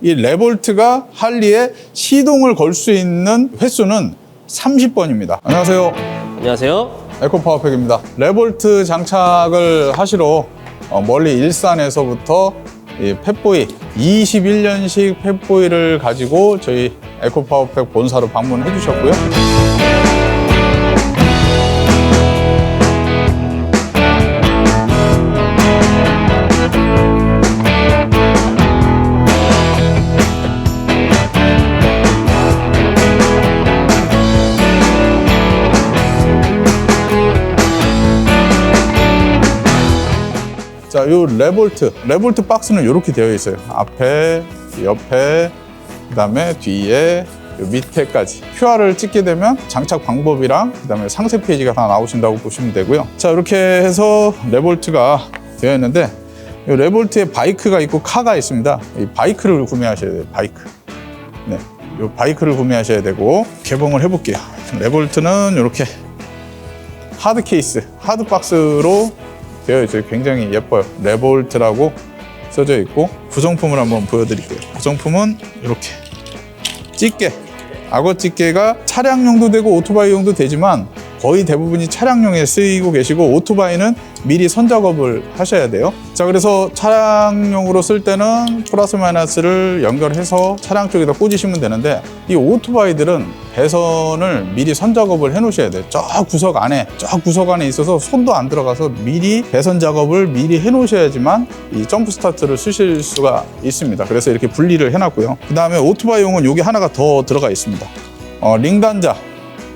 이 레볼트가 할리에 시동을 걸 수 있는 횟수는 30번입니다. 안녕하세요. 안녕하세요. 에코파워팩입니다. 레볼트 장착을 하시러 어, 멀리 일산에서부터 이 펫보이 21년식 펫보이를 가지고 저희 에코파워팩 본사로 방문해 주셨고요. 자, 요 레볼트, 레볼트 박스는 이렇게 되어 있어요. 앞에, 옆에, 그다음에 뒤에, 요 밑에까지 QR을 찍게 되면 장착 방법이랑 그다음에 상세 페이지가 다 나오신다고 보시면 되고요. 자, 이렇게 해서 레볼트가 되어 있는데 이 레볼트에 바이크가 있고 카가 있습니다. 이 바이크를 구매하셔야 돼요. 바이크. 네, 이 바이크를 구매하셔야 되고 개봉을 해볼게요. 레볼트는 이렇게 하드 케이스, 하드 박스로 되어 있어요. 굉장히 예뻐요. 레볼트라고 써져 있고 구성품을 한번 보여드릴게요. 구성품은 이렇게 찌개, 악어 찌개가 차량용도 되고 오토바이용도 되지만 거의 대부분이 차량용에 쓰이고 계시고 오토바이는 미리 선작업을 하셔야 돼요. 자 그래서 차량용으로 쓸 때는 플러스 마이너스를 연결해서 차량 쪽에다 꽂으시면 되는데 이 오토바이들은 배선을 미리 선작업을 해 놓으셔야 돼요. 저 구석 안에 저 구석 안에 있어서 손도 안 들어가서 미리 배선 작업을 미리 해 놓으셔야지만 이 점프 스타트를 쓰실 수가 있습니다. 그래서 이렇게 분리를 해 놨고요. 그 다음에 오토바이용은 여기 하나가 더 들어가 있습니다. 어, 링 단자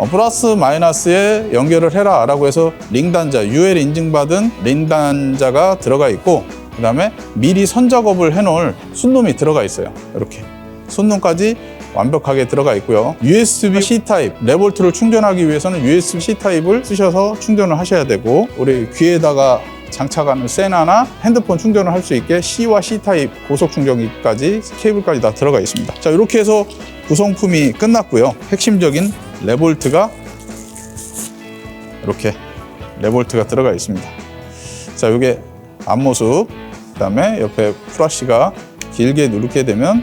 어, 플러스 마이너스에 연결을 해라 라고 해서 링 단자 UL 인증받은 링 단자가 들어가 있고 그 다음에 미리 선작업을 해놓을 순놈이 들어가 있어요. 이렇게. 순놈까지 완벽하게 들어가 있고요. USB-C 타입 레볼트를 충전하기 위해서는 USB-C 타입을 쓰셔서 충전을 하셔야 되고 우리 귀에다가 장착하는 세나나 핸드폰 충전을 할 수 있게 C와 C 타입 고속 충전기까지 케이블까지 다 들어가 있습니다. 자 이렇게 해서 구성품이 끝났고요. 핵심적인 레볼트가 이렇게 레볼트가 들어가 있습니다. 자, 이게 앞모습, 그 다음에 옆에 플러시가 길게 누르게 되면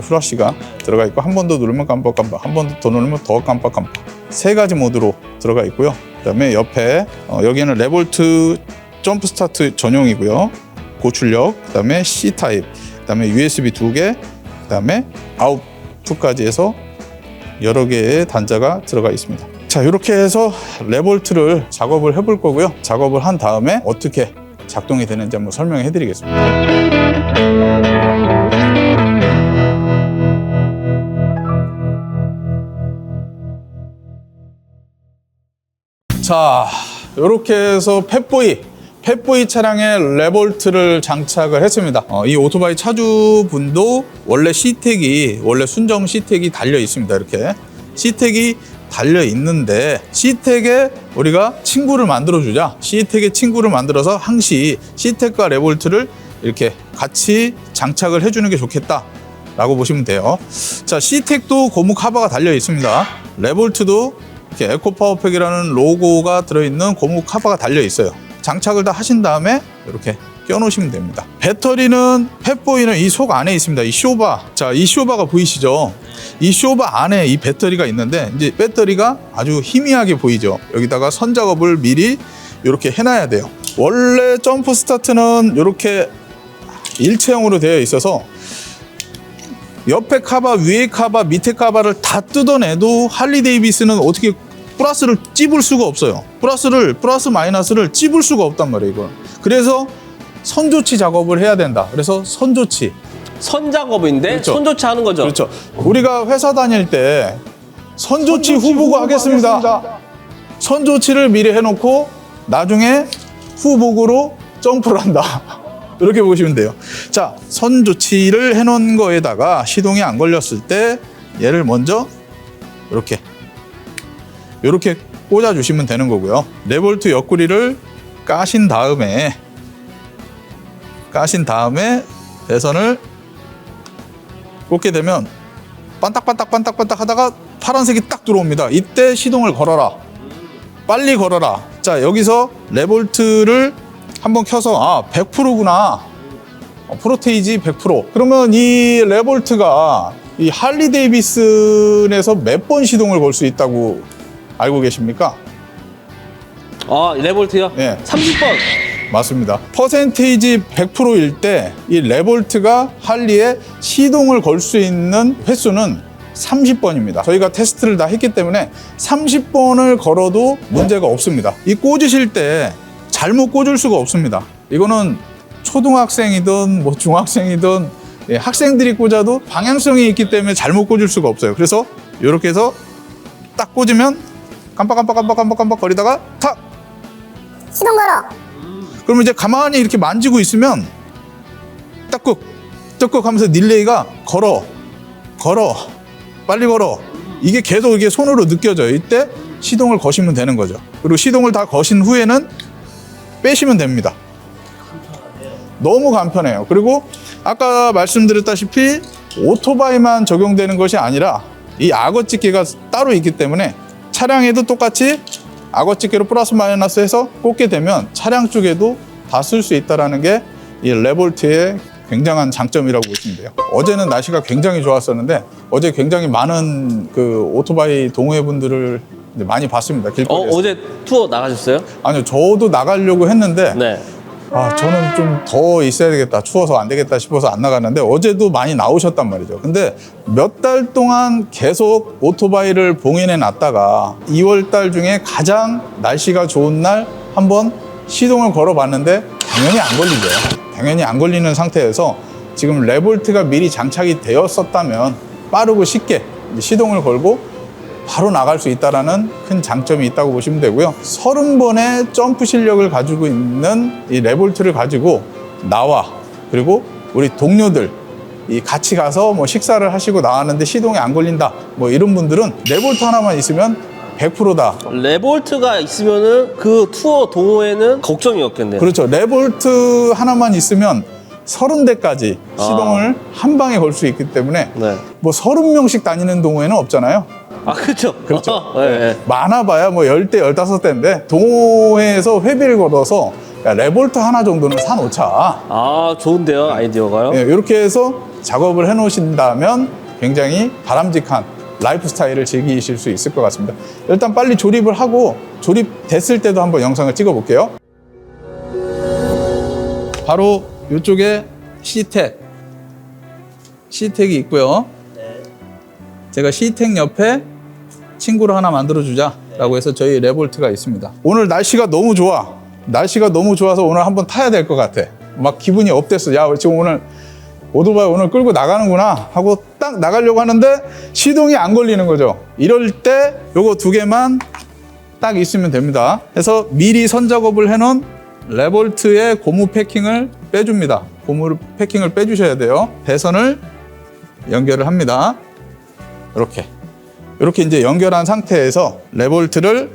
플러시가 들어가 있고 한 번 더 누르면 깜빡깜빡, 한 번 더 누르면 더 깜빡깜빡. 세 가지 모드로 들어가 있고요. 그다음에 옆에 어, 여기는 레볼트 점프 스타트 전용이고요. 고출력, 그다음에 C 타입, 그다음에 USB 두 개, 그다음에 아웃 2까지 해서 여러 개의 단자가 들어가 있습니다. 자, 이렇게 해서 레볼트를 작업을 해볼 거고요. 작업을 한 다음에 어떻게 작동이 되는지 한번 설명해 드리겠습니다. 자, 이렇게 해서 펫보이, 펫보이 차량에 레볼트를 장착을 했습니다. 어, 이 오토바이 차주분도 원래 시택이, 원래 순정 시택이 달려 있습니다. 이렇게. 시택이 달려 있는데, 시택에 우리가 친구를 만들어 주자. 시택에 친구를 만들어서 항시 시택과 레볼트를 이렇게 같이 장착을 해주는 게 좋겠다. 라고 보시면 돼요. 자, 시택도 고무 카바가 달려 있습니다. 레볼트도 이렇게 에코파워팩이라는 로고가 들어있는 고무 카바가 달려 있어요. 장착을 다 하신 다음에 이렇게 껴놓으시면 됩니다. 배터리는 펫보이는 이 속 안에 있습니다. 이 쇼바. 자, 이 쇼바가 보이시죠? 이 쇼바 안에 이 배터리가 있는데 이제 배터리가 아주 희미하게 보이죠. 여기다가 선 작업을 미리 이렇게 해놔야 돼요. 원래 점프 스타트는 이렇게 일체형으로 되어 있어서 옆에 카바, 위에 카바, 밑에 카바를 다 뜯어내도 할리 데이비스는 어떻게 플러스를 찝을 수가 없어요. 플러스를 플러스 마이너스를 찝을 수가 없단 말이에요. 이건. 그래서 선조치 작업을 해야 된다. 그래서 선조치. 선 작업인데 그렇죠. 손 조치 하는 거죠. 그렇죠. 우리가 회사 다닐 때 선조치 후보고 하겠습니다. 선조치를 미리 해놓고 나중에 후보고로 점프를 한다. 이렇게 보시면 돼요. 자, 선조치를 해놓은 거에다가 시동이 안 걸렸을 때 얘를 먼저 이렇게 이렇게 꽂아주시면 되는 거고요. 레볼트 옆구리를 까신 다음에 까신 다음에 배선을 꽂게 되면 반딱반딱 반딱반딱 하다가 파란색이 딱 들어옵니다. 이때 시동을 걸어라. 빨리 걸어라. 자, 여기서 레볼트를 한번 켜서 아, 100%구나. 어, 프로테이지 100%. 그러면 이 레볼트가 이 할리 데이비슨에서 몇 번 시동을 걸 수 있다고 알고 계십니까? 아, 레볼트요? 네. 30번. 맞습니다. 퍼센테이지 100%일 때 이 레볼트가 할리에 시동을 걸 수 있는 횟수는 30번입니다. 저희가 테스트를 다 했기 때문에 30번을 걸어도 문제가 없습니다. 이 꽂으실 때 잘못 꽂을 수가 없습니다. 이거는 초등학생이든 뭐 중학생이든 예, 학생들이 꽂아도 방향성이 있기 때문에 잘못 꽂을 수가 없어요. 그래서 이렇게 해서 딱 꽂으면 깜빡깜빡깜빡깜빡깜빡 거리다가 탁! 시동 걸어. 그러면 이제 가만히 이렇게 만지고 있으면 딱꾹 딱꾹 하면서 릴레이가 걸어 걸어 빨리 걸어. 이게 계속 이게 손으로 느껴져요. 이때 시동을 거시면 되는 거죠. 그리고 시동을 다 거신 후에는 빼시면 됩니다. 너무 간편해요. 그리고 아까 말씀드렸다시피 오토바이만 적용되는 것이 아니라 이 악어 집게가 따로 있기 때문에 차량에도 똑같이 악어 집게로 플러스 마이너스 해서 꽂게 되면 차량 쪽에도 다 쓸 수 있다는 게 이 레볼트의 굉장한 장점이라고 보시면 돼요. 어제는 날씨가 굉장히 좋았었는데 어제 굉장히 많은 그 오토바이 동호회분들을 많이 봤습니다. 어, 길거리에서. 어제 투어 나가셨어요? 아니요, 저도 나가려고 했는데 네. 아, 저는 좀 더 있어야 되겠다. 추워서 안 되겠다 싶어서 안 나갔는데 어제도 많이 나오셨단 말이죠. 근데 몇 달 동안 계속 오토바이를 봉인해 놨다가 2월 달 중에 가장 날씨가 좋은 날 한번 시동을 걸어 봤는데 당연히 안 걸리죠. 당연히 안 걸리는 상태에서 지금 레볼트가 미리 장착이 되었었다면 빠르고 쉽게 시동을 걸고 바로 나갈 수 있다라는 큰 장점이 있다고 보시면 되고요. 30번의 점프 실력을 가지고 있는 이 레볼트를 가지고 나와 그리고 우리 동료들 이 같이 가서 뭐 식사를 하시고 나왔는데 시동이 안 걸린다 뭐 이런 분들은 레볼트 하나만 있으면 100%다. 레볼트가 있으면은 그 투어 동호회는 걱정이 없겠네요. 그렇죠. 레볼트 하나만 있으면 30대까지 시동을 한 방에 걸 수 있기 때문에 네. 뭐 30명씩 다니는 동호회는 없잖아요. 아, 그렇죠. 그렇죠. 네, 네. 많아봐야 뭐 10대, 15대인데 동호회에서 회비를 걷어서 야, 레볼트 하나 정도는 사놓자. 아, 좋은데요, 아이디어가요? 예, 이렇게 해서 작업을 해놓으신다면 굉장히 바람직한 라이프 스타일을 즐기실 수 있을 것 같습니다. 일단 빨리 조립을 하고 조립됐을 때도 한번 영상을 찍어 볼게요. 바로 이쪽에 시텍. 시텍이 있고요. 제가 시텍 옆에 친구를 하나 만들어주자라고 해서 저희 레볼트가 있습니다. 오늘 날씨가 너무 좋아. 날씨가 너무 좋아서 오늘 한번 타야 될 것 같아. 막 기분이 업됐어. 야, 지금 오늘 오토바이 오늘 끌고 나가는구나 하고 딱 나가려고 하는데 시동이 안 걸리는 거죠. 이럴 때 요거 두 개만 딱 있으면 됩니다. 해서 미리 선작업을 해놓은 레볼트의 고무 패킹을 빼줍니다. 고무 패킹을 빼주셔야 돼요. 배선을 연결을 합니다. 이렇게 이렇게 이제 연결한 상태에서 레볼트를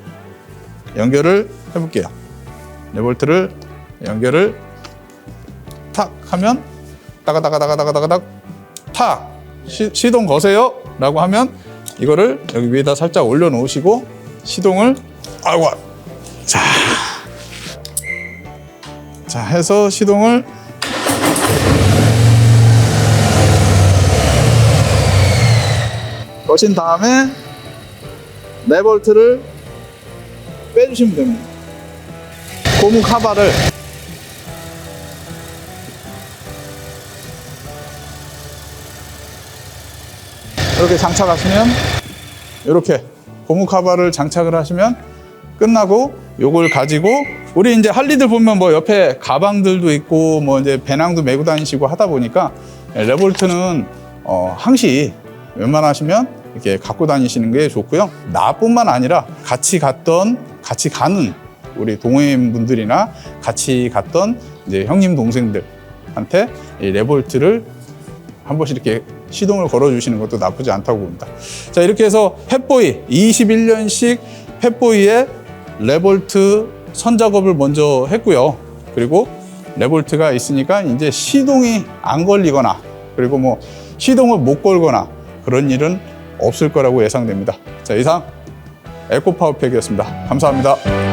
연결을 해볼게요. 레볼트를 연결을 탁 하면 따가따가따가따가따가닥 탁 시, 시동 거세요 라고 하면 이거를 여기 위에다 살짝 올려놓으시고 시동을 아이고 자, 자 해서 시동을 거신 다음에 레볼트를 빼주시면 됩니다. 고무 카바를 이렇게 장착하시면 이렇게 고무 카바를 장착을 하시면 끝나고 요걸 가지고 우리 이제 할리들 보면 뭐 옆에 가방들도 있고 뭐 이제 배낭도 메고 다니시고 하다 보니까 레볼트는 어 항시 웬만하시면 이렇게 갖고 다니시는 게 좋고요. 나뿐만 아니라 같이 갔던 같이 가는 우리 동호인 분들이나 같이 갔던 이제 형님 동생들한테 이 레볼트를 한 번씩 이렇게 시동을 걸어주시는 것도 나쁘지 않다고 봅니다. 자, 이렇게 해서 펫보이, 21년식 펫보이의 레볼트 선작업을 먼저 했고요. 그리고 레볼트가 있으니까 이제 시동이 안 걸리거나 그리고 뭐 시동을 못 걸거나 그런 일은 없을 거라고 예상됩니다. 자, 이상 에코파워팩이었습니다. 감사합니다.